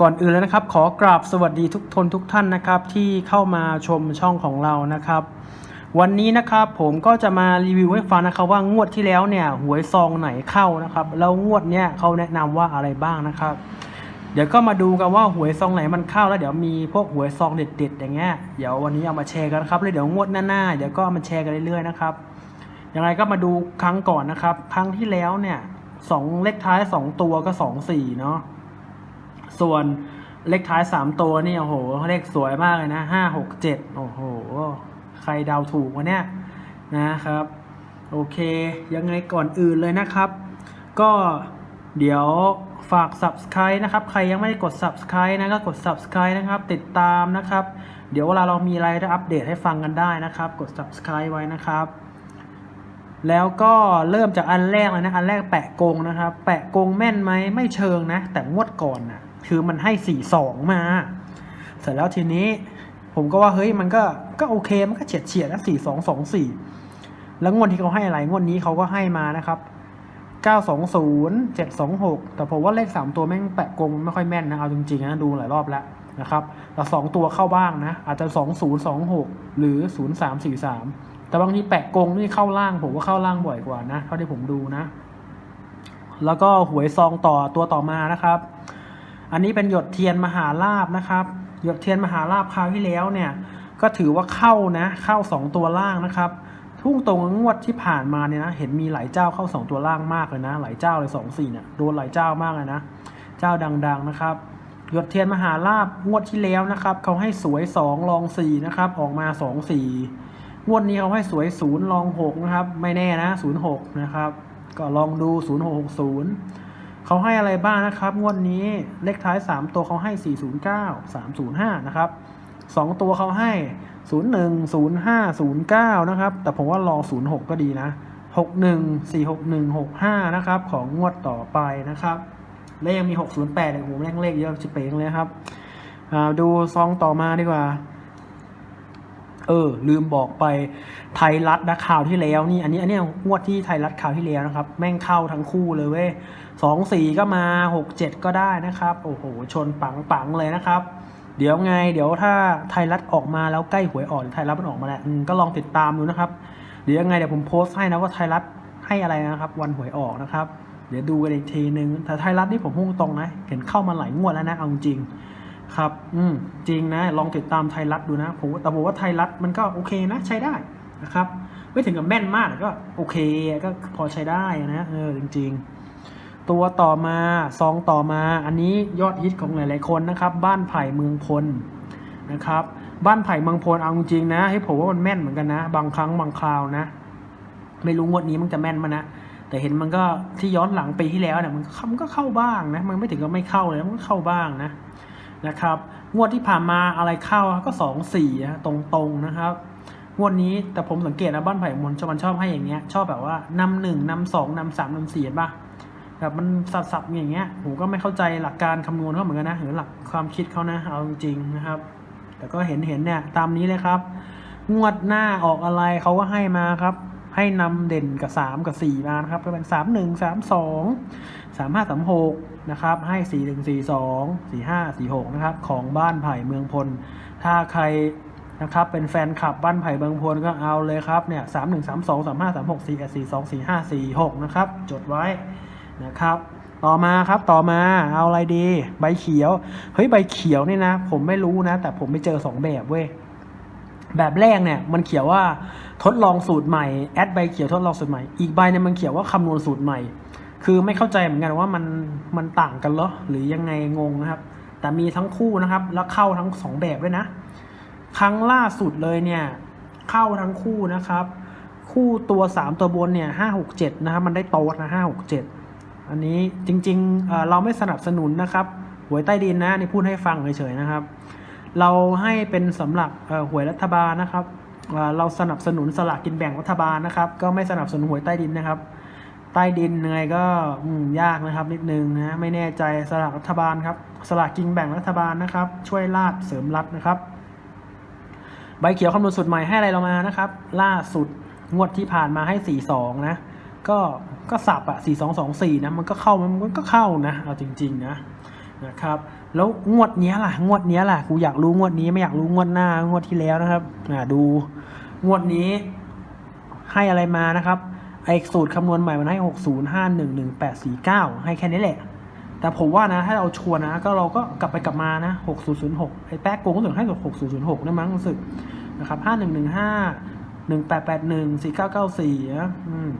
ก่อนอื่นเลยนะครับ ขอกราบสวัสดีทุกทนทุกท่านนะครับ ที่เข้ามาชมช่องของเรานะครับ วันนี้นะครับผมก็จะมารีวิวให้ฟังนะครับว่างวดที่แล้วเนี่ยหวยซองไหนเข้านะครับแล้วงวดเนี้ยเขาแนะนำว่าอะไรบ้างนะครับ เดี๋ยวก็มาดูกันว่าหวยซองไหนมันเข้าแล้วเดี๋ยวมีพวกหวยซองเด็ดๆ อย่างเงี้ยเดี๋ยววันนี้เอามาแชร์กันครับแล้วเดี๋ยวงวดหน้าๆเดี๋ยวก็มาแชร์กันเรื่อยๆนะครับยังไงก็มาดูครั้งก่อนนะครับ ครั้งที่แล้วเนี่ยสองเลขท้ายสองตัวก็สองสี่เนาะ ส่วนเลขท้ายสามตัวนี่โอ้โหเลขสวยมากเลยนะห้าหกเจ็ดโอ้โห ใครเดาถูกวะเนี่ยนะครับ โอเค ยังไงก่อนอื่นเลยนะครับ ก็เดี๋ยวฝาก subscribe นะครับ ใครยังไม่ได้กด subscribe นะก็กด subscribe นะครับ ติดตามนะครับ เดี๋ยวเวลาเรามีอะไรจะอัปเดตให้ฟังกันได้นะครับ กด subscribe ไว้นะครับ แล้วก็เริ่มจากอันแรกเลยนะ อันแรกแปะกงนะครับ แปะกงแม่นไหมไม่เชิงนะ แต่งวดก่อนนะ คือมันให้สี่สองมา เสร็จแล้วทีนี้ ผมก็ว่าเฮ้ยมันก็ก็โอเคมันก็เฉียดเฉียดนะสี่สองสองสี่แล้วงวดที่เขาให้อะไรงวดนี้เขาก็ให้มานะครับเก้าสองศูนย์เจ็ดสองหกแต่ผมว่าเลขสามตัวแม่งแปะกงไม่ค่อยแม่นนะเอาจริงๆนะดูหลายรอบแล้วนะครับแต่สองตัวเข้าบ้างนะ อาจจะสองศูนย์สองหกหรือศูนย์สามสี่สามแต่บางทีแปะกงนี่เข้าล่างผมว่าเข้าล่างบ่อยกว่านะเท่าที่ผมดูนะ แล้วก็หวยซองต่อตัวต่อมานะครับ อันนี้เป็นหยดเทียนมหาลาบนะครับ หยดเทียนมหาลาบคราวที่แล้วเนี่ย ก็ถือว่าเข้านะ เข้า 2 ตัวล่างนะครับ ทุ่งตรงงวดที่ผ่านมาเนี่ยนะ เห็นมีหลายเจ้าเข้า 2 ตัวล่างมากเลยนะ หลายเจ้าเลยสองสี่เนี่ย โดนหลายเจ้ามากเลยนะ เจ้าดังๆนะครับ หยดเทียนมหาลาบงวดที่แล้วนะครับเขาให้สวย2รองสี่นะครับ ออกมา 2 4 งวดนี้เขาให้สวย0ลอง6นะครับ ไม่แน่นะ0ูนย์หนะครับ ก็ลองดู0660 เขาให้อะไรบ้างนะครับ งวดนี้เลขท้ายสามตัวเขาให้สี่ศูนย์เก้าสามศูนย์ห้านะครับสองตัวเขาให้ศูนย์หนึ่งศูนย์ห้าศูนย์เก้านะครับ แต่ผมว่าลองศูนย์หกก็ดีนะหกหนึ่งสี่หกหนึ่งหกห้านะครับ ของงวดต่อไปนะครับ และยังมีหกศูนย์แปดโอ้โหแม่งเลขเยอะชิเป๋งเลยครับ ดูซองต่อมาดีกว่าเออ ลืมบอกไปไทยรัฐนะข่าวที่แล้วนี่ อันนี้อันนี้งวดที่ไทยรัฐข่าวที่แล้วนะครับ แม่งเข้าทั้งคู่เลยเว้ย สองสี่ก็มาหกเจ็ดก็ได้นะครับโอ้โหชนปังปังเลยนะครับ เดี๋ยวไง เดี๋ยวถ้าไทยรัฐออกมาแล้วใกล้หวยออกไทยรัฐมันออกมาแล้วก็ลองติดตามดูนะครับ เดี๋ยวยังไงเดี๋ยวผมโพสต์ให้นะว่าไทยรัฐให้อะไรนะครับ วันหวยออกนะครับ เดี๋ยวดูกันอีกทีนึงแต่ไทยรัฐนี่ผมพุ่งตรงนะเห็นเข้ามาหลายงวดแล้วนะเอาจริงครับ อืม จริงนะ ลองติดตามไทยรัฐดูนะ ผมแต่ผมว่าไทยรัฐมันก็โอเคนะ ใช้ได้นะครับ ไม่ถึงกับแม่นมากก็โอเค ก็พอใช้ได้นะ เออ จริง ๆ ตัวต่อมาซองต่อมาอันนี้ยอดฮิตของหลาย ๆ คนนะครับ บ้านไผ่เมืองพลนะครับ บ้านไผ่เมืองพลเอาจริงนะ ให้ผมว่ามันแม่นเหมือนกันนะ บางครั้งบางคราวนะ ไม่รู้งวดนี้มันจะแม่นมานะ แต่เห็นมันก็ที่ย้อนหลังปีที่แล้วเนี่ยมันมันก็เข้าบ้างนะ มันไม่ถึงกับไม่เข้าเลยมันก็เข้าบ้างนะนะครับงวดที่ผ่านมาอะไรเข้าก็สองสี่นะตรงๆนะครับงวดนี้แต่ผมสังเกตนะบ้านไผ่มนชอบมันชอบให้อย่างเงี้ย ชอบแบบว่านำหนึ่งนำสองนำสามนำสี่เห็นปะ แบบมันสับๆอย่างเงี้ยผมก็ไม่เข้าใจหลักการคำนวณเขาเหมือนกันนะหรือหลักความคิดเขานะเอาจริงนะครับ แต่ก็เห็นเห็นเนี่ยตามนี้เลยครับ งวดหน้าออกอะไรเขาก็ให้มาครับ ให้นำเด่นกับสามกับสี่มานะครับก็เป็นสามหนึ่งสามสองสามห้าสามหกนะครับให้สี่หนึ่งสี่สองสี่ห้าสี่หกนะครับของบ้านไผ่เมืองพล ถ้าใครนะครับเป็นแฟนคลับบ้านไผ่เมืองพลก็เอาเลยครับเนี่ยสามหนึ่งสามสองสามห้าสามหกสี่สี่สองสี่ห้าสี่หกนะครับจดไว้ นะครับ ต่อมาครับต่อมาเอาอะไรดี ใบเขียว เฮ้ยใบเขียวเนี่ยนะ ผมไม่รู้นะ แต่ผมไปเจอสองแบบเว้ยแบบแรกเนี่ยมันเขียวว่าทดลองสูตรใหม่แอดใบเขียวทดลองสูตรใหม่อีกใบเนี่ยมันเขียวว่าคำนวณสูตรใหม่ คือไม่เข้าใจเหมือนกันว่ามันมันต่างกันเหรอหรือยังไงงงนะครับ แต่มีทั้งคู่นะครับ แล้วเข้าทั้งสองแบบด้วยนะ ครั้งล่าสุดเลยเนี่ย เข้าทั้งคู่นะครับ คู่ตัวสามตัวบนเนี่ยห้าหกเจ็ดนะครับมันได้โต๊ดนะห้าหกเจ็ด อันนี้จริงๆเราไม่สนับสนุนนะครับหวยใต้ดินนะนี่พูดให้ฟังเฉยๆนะครับ เราให้เป็นสำหรับหวยรัฐบาลนะครับเราสนับสนุนสลากกินแบ่งรัฐบาลนะครับ ก็ไม่สนับสนุนหวยใต้ดินนะครับ ใต้ดินยังไงก็ยากนะครับนิดนึงนะไม่แน่ใจสลากรัฐบาลครับสลากกินแบ่งรัฐบาลนะครับ ช่วยลาดเสริมรัฐนะครับ ใบเขียวคำนวณสูตรใหม่ให้อะไรเรามานะครับ ล่าสุดงวดที่ผ่านมาให้สี่สองนะ ก็ก็สับอะสี่สองสองสี่นะมันก็เข้ามันก็เข้านะเอาจริง ๆ นะนะครับแล้วงวดเนี้ยล่ะงวดเนี้ยล่ะกูอยากรู้งวดนี้ไม่อยากรู้งวดหน้างวดที่แล้วนะครับอ่าดูงวดนี้ให้อะไรมานะครับไอ้สูตรคำนวณใหม่มันให้หกศูนย์ห้าหนึ่งหนึ่งแปดสี่เก้าให้แค่นี้แหละ แต่ผมว่านะถ้าเราชัวร์นะ ก็เราก็กลับไปกลับมานะหกศูนย์ศูนย์หกไอ้แป๊กโกงก็ถึงให้กับหกศูนย์ศูนย์หกนะมั้งรู้สึกนะครับห้าหนึ่งหนึ่งห้าหนึ่งแปดแปดหนึ่งสี่เก้าเก้าสี่นะอืม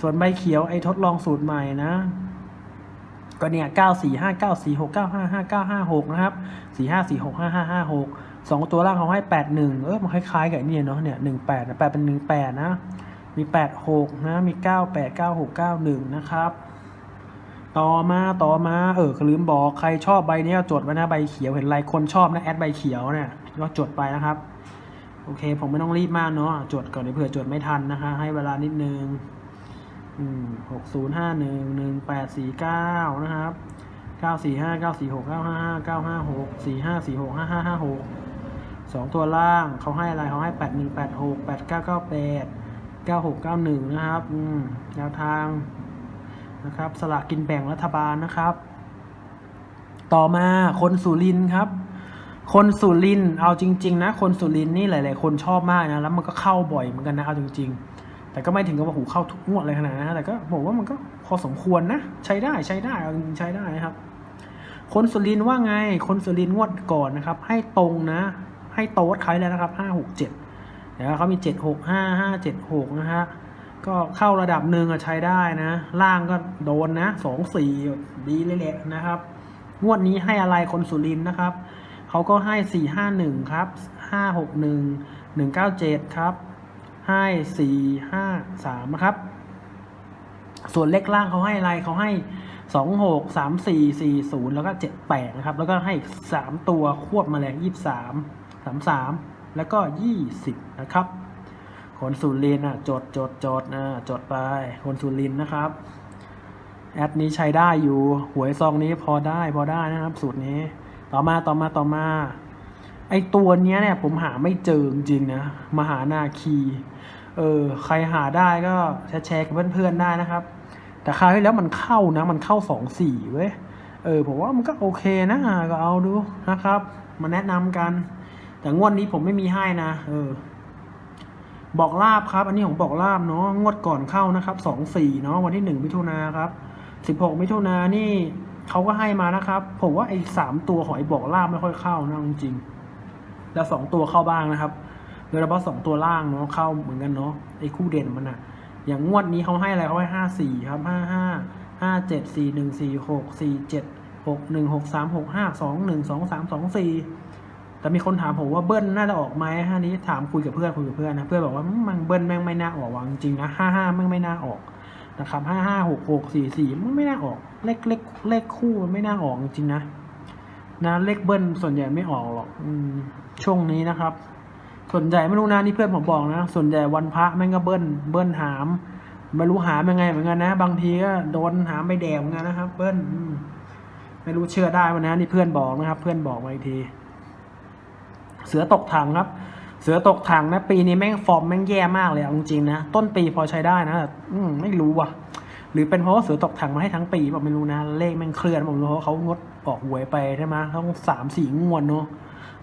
ส่วนใบเขียวไอ้ทดลองสูตรใหม่นะก็เนี่ยเก้าสี่ห้าเก้าสี่หกเก้าห้าห้าเก้าห้าหกนะครับสี่ห้าสี่หกห้าห้าห้าหกสองตัวล่างเขาให้แปดหนึ่งเออมันคล้ายๆกับไอ้นี่เนาะเนี่ยหนึ่งแปดแปดเป็นหนึ่งแปดนะ มีแปดหกนะ มีเก้าแปดเก้าหกเก้าหนึ่งนะครับ ต่อมาต่อมา เออลืมบอกใครชอบใบนี้จดไว้นะใบเขียวเห็นไรคนชอบนะแอดใบเขียวเนี่ยก็จดไปนะครับ โอเค ผมไม่ต้องรีบมากเนาะจดก่อนเดี๋ยวเผื่อจดไม่ทันนะคะ ให้เวลานิดนึง หกศูนย์ห้าหนึ่งหนึ่งแปดสี่เก้านะครับเก้าสี่ห้าเก้าสี่หกเก้าห้าห้าเก้าห้าหกสี่ห้าสี่หกห้าห้าห้าหกสองตัวล่างเขาให้อะไรเขาให้แปดหนึ่งแปดหกแปดเก้าเก้าแปดเก้าหกเก้าหนึ่งนะครับอืมแนวทางนะครับสลากกินแบ่งรัฐบาลนะครับ ต่อมาคนสุรินครับ คนสุรินเอาจริง ๆ นะ คนสุรินนี่หลาย ๆ คนชอบมากนะแล้วมันก็เข้าบ่อยเหมือนกันนะเอาจริง ๆ แต่ก็ไม่ถึงกับว่าหูเข้าทุกงวดเลยขนาดนะแต่ก็บอกว่ามันก็พอสมควรนะ ใช้ได้ใช้ได้เอาจริงใช้ได้นะครับ คนสุรินว่าไง คนสุรินงวดก่อนนะครับ ให้ตรงนะ ให้โต๊ดใครแล้วนะครับห้าหกเจ็ดเดี๋ยวเขามีเจ็ดหกห้าห้าเจ็ดหกนะฮะก็เข้าระดับหนึ่งอะใช้ได้นะ ล่างก็โดนนะสองสี่ดีเลยแหละนะครับ งวดนี้ให้อะไรคนสุรินนะครับเขาก็ให้สี่ห้าหนึ่งครับห้าหกหนึ่งหนึ่งเก้าเจ็ดครับ ให้สี่ห้าสามนะครับ ส่วนเลขล่างเขาให้อะไรเขาให้สองหกสามสี่สี่ศูนย์แล้วก็เจ็ดแปดนะครับ แล้วก็ให้สามตัวควบมาเลยยี่สามสามสามแล้วก็ยี่สิบนะครับคนสุรินทร์อะจดจดจดนะจดไปคนสุรินทร์นะครับ แอดนี้ใช้ได้อยู่หวยซองนี้พอได้พอได้นะครับ สูตรนี้ ต่อมาต่อมาต่อมา ไอตัวเนี้ยเนี่ยผมหาไม่เจอจริงนะ มหานาคี เออใครหาได้ก็แชร์แชร์กับเพื่อนๆได้นะครับ แต่คราวที่แล้วมันเข้านะ มันเข้าสองสี่เว้ย เออผมว่ามันก็โอเคนะก็เอาดูนะครับ มาแนะนำกัน แต่งวดนี้ผมไม่มีให้นะ เออ บอกลาบครับ อันนี้ของบอกลาบเนาะ งวดก่อนเข้านะครับสองสี่เนาะวันที่หนึ่งมิถุนาครับสิบหกมิถุนานี่เขาก็ให้มานะครับ ผมว่าไอ้สามตัวของไอ้บอกลาบไม่ค่อยเข้านะจริง แล้วสองตัวเข้าบ้างนะครับโดยเฉพาะสองตัวล่างเนาะเข้าเหมือนกันเนาะไอ้คู่เด่นมันอะอย่างงวดนี้เขาให้อะไรเขาให้ห้าสี่ครับห้าห้าห้าเจ็ดสี่หนึ่งสี่หกสี่เจ็ดหกหนึ่งหกสามหกห้าสองหนึ่งสองสามสองสี่แต่มีคนถามผมว่าเบิ้ลน่าจะออกไหมฮะนี้ถามคุยกับเพื่อนคุยกับเพื่อนนะเพื่อนบอกว่ามันเบิ้ลแม่งไม่น่าออกว่ะจริงนะห้าห้าแม่งไม่น่าออกนะครับห้าห้าหกหกสี่สี่มันไม่น่าออกเลขเลขเลขคู่มันไม่น่าออกจริงนะ นะเลขเบิ้ลส่วนใหญ่ไม่ออกหรอกอช่วงนี้นะครับ ส่วนใหญ่ไม่รู้นะนี่เพื่อนผมบอกนะ ส่วนใหญ่วันพระแม่งก็เบิ้ลเบิ้ลหามไม่รู้หามยังไงเหมือนกันนะ บางทีก็โดนหามไปแดกเหมือนกันนะครับ เบิ้ลไม่รู้เชื่อได้วันนะนี่เพื่อนบอกนะครับ เพื่อนบอกมาอีกที เสือตกถังครับ เสือตกถังนะ ปีนี้แม่งฟอร์มแม่งแย่มากเลยเอาจริงๆนะต้นปีพอใช้ได้นะอืมไม่รู้ว่ะ หรือเป็นเพราะว่าเสือตกถังมาให้ทั้งปีผมไม่รู้นะ เลขม่งเคลื่อนผมรู้เพราะเขางดออกหวยไปใช่ไหมต้องสามสี่งวดเนาะ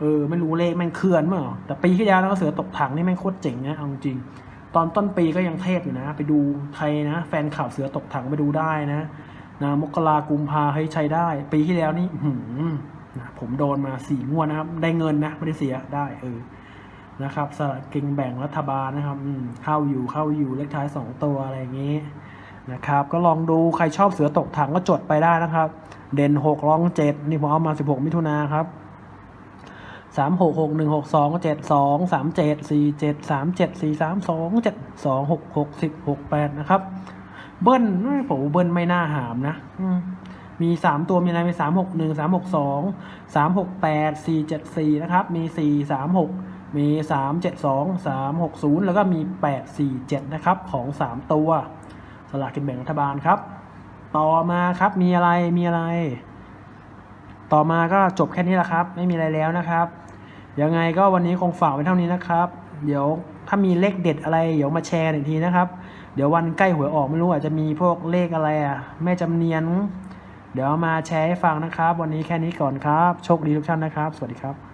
เออไม่รู้เลขม่งเคลื่อนมั้งหรอแต่ปีที่แล้วนะเสือตกถังนี่แม่งโคตรเจ๋งนะเอาจริงตอนต้นปีก็ยังเทพอยู่นะ ไปดูใครนะ แฟนข่าวเสือตกถังไปดูได้นะนะมกรากุมภาให้ยใช้ได้ ปีที่แล้วนี่หือนะผมโดนมาสี่งวดนะครับ ได้เงินนะไม่ได้เสียได้เออนะครับสลากกินแบ่งรัฐบาลนะครับอืมเข้าอยู่เข้าอยู่เลขท้ายสองตัวอะไรอย่างงี้ นะครับ ก็ลองดูใครชอบเสือตกถังก็จดไปได้นะครับ เด่นหกรองเจ็ดนี่ผมเอามาสิบหกมิถุนาครับสามหกหกหนึ่งหกสองเจ็ดสองสามเจ็ดสี่เจ็ดสามเจ็ดสี่สามสองเจ็ดสองหกหกสิบหกแปดนะครับ เบิ้ลผมเบิ้ลไม่น่าหามนะมีสามตัวมีอะไรมีสามหกหนึ่งสามหกสองสามหกแปดสี่เจ็ดสี่นะครับ มีสี่สามหกมีสามเจ็ดสองสามหกศูนย์แล้วก็มีแปดสี่เจ็ดนะครับ ของสามตัว ลากกินแบ่งรัฐบาลครับ ต่อมาครับมีอะไรมีอะไร ต่อมาก็จบแค่นี้แหละครับ ไม่มีอะไรแล้วนะครับยังไงก็วันนี้คงฝากไว้เท่านี้นะครับ เดี๋ยวถ้ามีเลขเด็ดอะไรเดี๋ยวมาแชร์อีกทีนะครับ เดี๋ยววันใกล้หวยออกไม่รู้อาจจะมีพวกเลขอะไรอะแม่จำเนียน เดี๋ยวมาแชร์ให้ฟังนะครับ วันนี้แค่นี้ก่อนครับ โชคดีทุกท่านนะครับ สวัสดีครับ